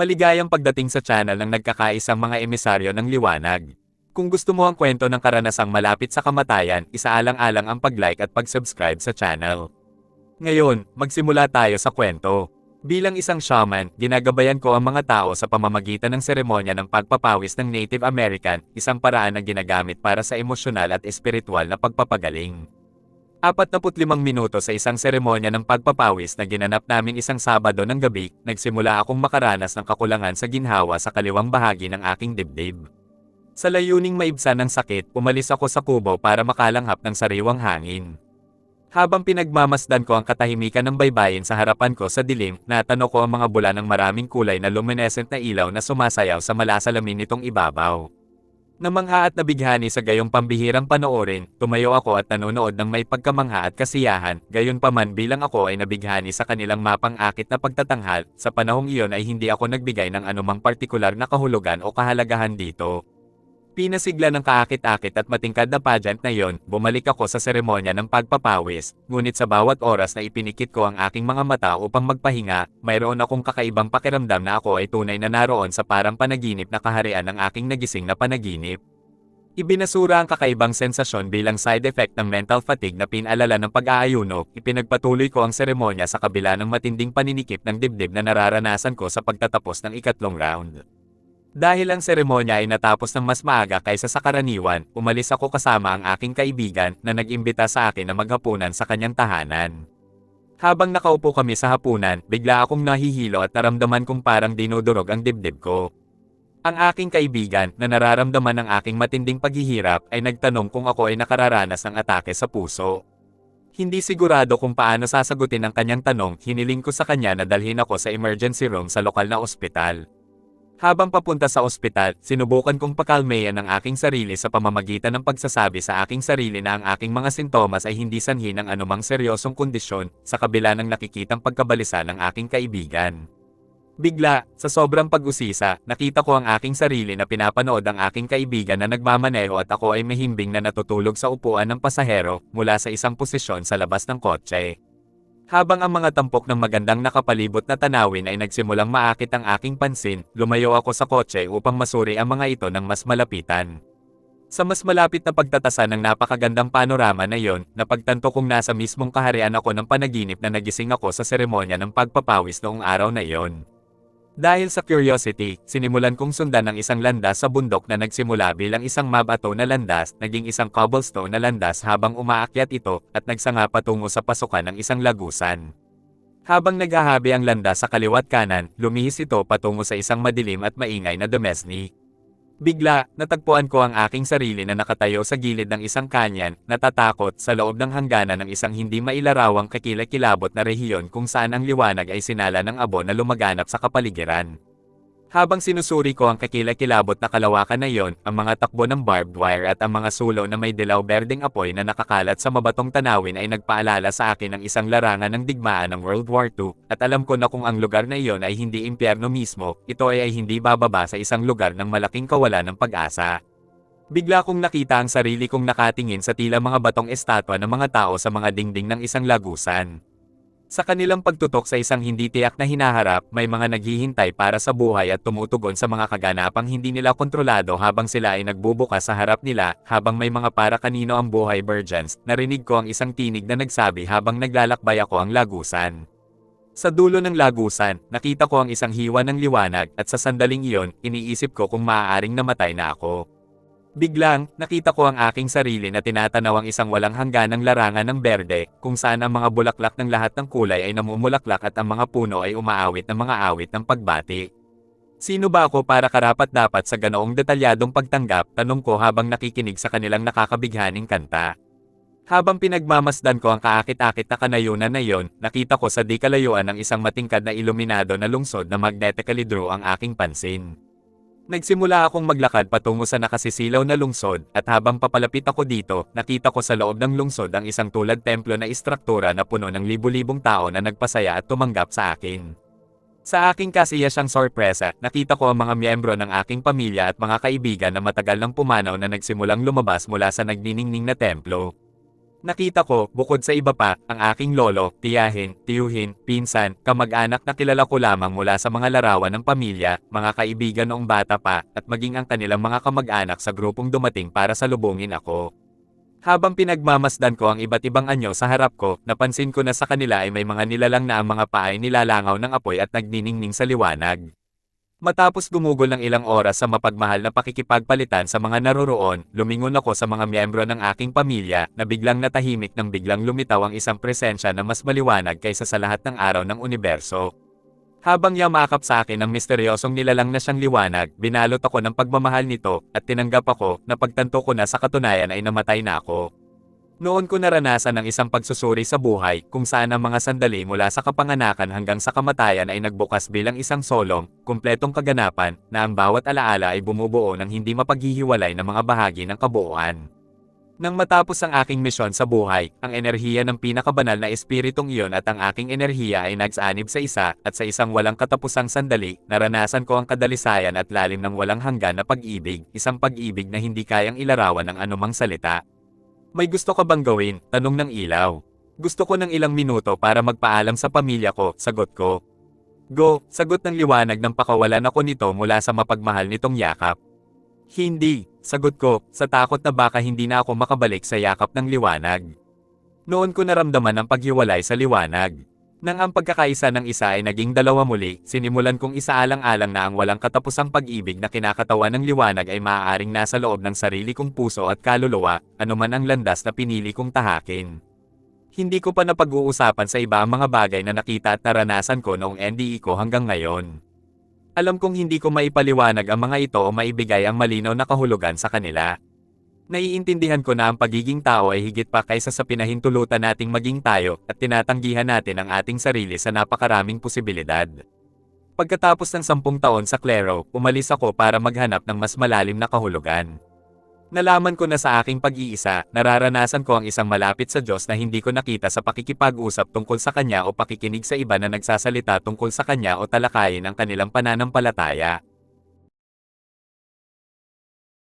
Maligayang pagdating sa channel ng nagkakaisang mga emisaryo ng liwanag. Kung gusto mo ang kwento ng karanasang malapit sa kamatayan, isaalang-alang ang pag-like at pag-subscribe sa channel. Ngayon, magsimula tayo sa kwento. Bilang isang shaman, ginagabayan ko ang mga tao sa pamamagitan ng seremonya ng pagpapawis ng Native American, isang paraan na ginagamit para sa emosyonal at espiritual na pagpapagaling. 45 minuto sa isang seremonya ng pagpapawis na ginanap namin isang Sabado ng gabi, nagsimula akong makaranas ng kakulangan sa ginhawa sa kaliwang bahagi ng aking dibdib. Sa layuning maibsan ng sakit, umalis ako sa kubo para makalanghap ng sariwang hangin. Habang pinagmamasdan ko ang katahimikan ng baybayin sa harapan ko sa dilim, natano ko ang mga bula ng maraming kulay na luminescent na ilaw na sumasayaw sa malasalamin nitong ibabaw. Namangha at nabighani sa gayong pambihirang panoorin, tumayo ako at nanonood ng may pagkamangha at kasiyahan, gayon paman bilang ako ay nabighani sa kanilang mapang-akit na pagtatanghal, sa panahong iyon ay hindi ako nagbigay ng anumang partikular na kahulugan o kahalagahan dito. Pinasigla ng kaakit-akit at matingkad na pageant na yon, bumalik ako sa seremonya ng pagpapawis, ngunit sa bawat oras na ipinikit ko ang aking mga mata upang magpahinga, mayroon akong kakaibang pakiramdam na ako ay tunay na naroon sa parang panaginip na kaharian ng aking nagising na panaginip. Ibinasura ang kakaibang sensasyon bilang side effect ng mental fatigue na pinalala ng pag-aayuno, ipinagpatuloy ko ang seremonya sa kabila ng matinding paninikip ng dibdib na nararanasan ko sa pagtatapos ng ikatlong round. Dahil ang seremonya ay natapos ng mas maaga kaysa sa karaniwan, umalis ako kasama ang aking kaibigan na nag-imbita sa akin na maghapunan sa kanyang tahanan. Habang nakaupo kami sa hapunan, bigla akong nahihilo at naramdaman kong parang dinudurog ang dibdib ko. Ang aking kaibigan na nararamdaman ng aking matinding paghihirap ay nagtanong kung ako ay nakararanas ng atake sa puso. Hindi sigurado kung paano sasagutin ang kanyang tanong, hiniling ko sa kanya na dalhin ako sa emergency room sa lokal na ospital. Habang papunta sa ospital, sinubukan kong pakalmayan ang aking sarili sa pamamagitan ng pagsasabi sa aking sarili na ang aking mga sintomas ay hindi sanhi ng anumang seryosong kondisyon sa kabila ng nakikitang pagkabalisa ng aking kaibigan. Bigla, sa sobrang pag-usisa, nakita ko ang aking sarili na pinapanood ang aking kaibigan na nagmamaneho at ako ay mahimbing na natutulog sa upuan ng pasahero mula sa isang posisyon sa labas ng kotse. Habang ang mga tampok ng magandang nakapalibot na tanawin ay nagsimulang maakit ang aking pansin, lumayo ako sa kotse upang masuri ang mga ito ng mas malapitan. Sa mas malapit na pagtatasa ng napakagandang panorama na yon, napagtanto kong nasa mismong kaharian ako ng panaginip na nagising ako sa seremonya ng pagpapawis noong araw na iyon. Dahil sa curiosity, sinimulan kong sundan ang isang landas sa bundok na nagsimula bilang isang mabato na landas, naging isang cobblestone na landas habang umaakyat ito, at nagsanga patungo sa pasukan ng isang lagusan. Habang naghahabi ang landas sa kaliwat kanan, lumihis ito patungo sa isang madilim at maingay na domesni. Bigla, natagpuan ko ang aking sarili na nakatayo sa gilid ng isang kanyan, natatakot sa loob ng hangganan ng isang hindi mailarawang kakilakilabot na rehiyon kung saan ang liwanag ay sinala ng abo na lumaganap sa kapaligiran. Habang sinusuri ko ang kakilakilabot na kalawakan na iyon, ang mga takbo ng barbed wire at ang mga sulo na may dilaw berdeng apoy na nakakalat sa mabatong tanawin ay nagpaalala sa akin ng isang larangan ng digmaan ng World War II, at alam ko na kung ang lugar na iyon ay hindi impyerno mismo, ito ay, ay hindi bababa sa isang lugar ng malaking kawalan ng pag-asa. Bigla kong nakita ang sarili kong nakatingin sa tila mga batong estatwa ng mga tao sa mga dingding ng isang lagusan. Sa kanilang pagtutok sa isang hindi tiyak na hinaharap, may mga naghihintay para sa buhay at tumutugon sa mga kaganapang hindi nila kontrolado habang sila ay nagbubukas sa harap nila, habang may mga para kanino ang buhay virgins, narinig ko ang isang tinig na nagsabi habang naglalakbay ako ang lagusan. Sa dulo ng lagusan, nakita ko ang isang hiwa ng liwanag at sa sandaling iyon, iniisip ko kung maaaring namatay na ako. Biglang, nakita ko ang aking sarili na tinatanaw ang isang walang hangganang larangan ng berde, kung saan ang mga bulaklak ng lahat ng kulay ay namumulaklak at ang mga puno ay umaawit ng mga awit ng pagbati. Sino ba ako para karapat dapat sa ganoong detalyadong pagtanggap, tanong ko habang nakikinig sa kanilang nakakabighaning kanta. Habang pinagmamasdan ko ang kaakit-akit na kanayunan na iyon, nakita ko sa di kalayuan ng isang matingkad na iluminado na lungsod na magnetically drew ang aking pansin. Nagsimula akong maglakad patungo sa nakasisilaw na lungsod, at habang papalapit ako dito, nakita ko sa loob ng lungsod ang isang tulad templo na istruktura na puno ng libu-libong tao na nagpasaya at tumanggap sa akin. Sa aking kasiyasang sorpresa, nakita ko ang mga miyembro ng aking pamilya at mga kaibigan na matagal nang pumanaw na nagsimulang lumabas mula sa nagniningning na templo. Nakita ko, bukod sa iba pa, ang aking lolo, tiyahin, tiyuhin, pinsan, kamag-anak na kilala ko lamang mula sa mga larawan ng pamilya, mga kaibigan noong bata pa, at maging ang kanilang mga kamag-anak sa grupong dumating para salubungin ako. Habang pinagmamasdan ko ang iba't ibang anyo sa harap ko, napansin ko na sa kanila ay may mga nilalang na ang mga paa ay nilalangaw ng apoy at nagniningning sa liwanag. Matapos gumugol ng ilang oras sa mapagmahal na pakikipagpalitan sa mga naroroon, lumingon ako sa mga miyembro ng aking pamilya na biglang natahimik nang biglang lumitaw ang isang presensya na mas maliwanag kaysa sa lahat ng araw ng universo. Habang yamakap sa akin ang misteryosong nilalang na siyang liwanag, binalot ako ng pagmamahal nito, at tinanggap ako na pagtanto ko na sa katunayan ay namatay na ako. Noon ko naranasan ang isang pagsusuri sa buhay, kung saan ang mga sandali mula sa kapanganakan hanggang sa kamatayan ay nagbukas bilang isang solong, kumpletong kaganapan, na ang bawat alaala ay bumubuo ng hindi mapaghihiwalay na mga bahagi ng kabuuan. Nang matapos ang aking misyon sa buhay, ang enerhiya ng pinakabanal na espiritong iyon at ang aking enerhiya ay nagsanib sa isa, at sa isang walang katapusang sandali, naranasan ko ang kadalisayan at lalim ng walang hanggan na pag-ibig, isang pag-ibig na hindi kayang ilarawan ng anumang salita. May gusto ka bang gawin? Tanong ng ilaw. Gusto ko ng ilang minuto para magpaalam sa pamilya ko, sagot ko. Go, sagot ng liwanag ng pakawalan ako nito mula sa mapagmahal nitong yakap. Hindi, sagot ko, sa takot na baka hindi na ako makabalik sa yakap ng liwanag. Noon ko naramdaman ang paghiwalay sa liwanag. Nang ang pagkakaisa ng isa ay naging dalawa muli, sinimulan kong isaalang-alang na ang walang katapusang pag-ibig na kinakatawan ng liwanag ay maaaring nasa loob ng sarili kong puso at kaluluwa, anuman ang landas na pinili kong tahakin. Hindi ko pa napag-uusapan sa iba ang mga bagay na nakita at naranasan ko noong NDE ko hanggang ngayon. Alam kong hindi ko maipaliwanag ang mga ito o maibigay ang malinaw na kahulugan sa kanila. Naiintindihan ko na ang pagiging tao ay higit pa kaysa sa pinahintulutan nating maging tayo at tinatanggihan natin ang ating sarili sa napakaraming posibilidad. Pagkatapos ng sampung taon sa Claro, umalis ako para maghanap ng mas malalim na kahulugan. Nalaman ko na sa aking pag-iisa, nararanasan ko ang isang malapit sa Diyos na hindi ko nakita sa pakikipag-usap tungkol sa Kanya o pakikinig sa iba na nagsasalita tungkol sa Kanya o talakayin ang kanilang pananampalataya.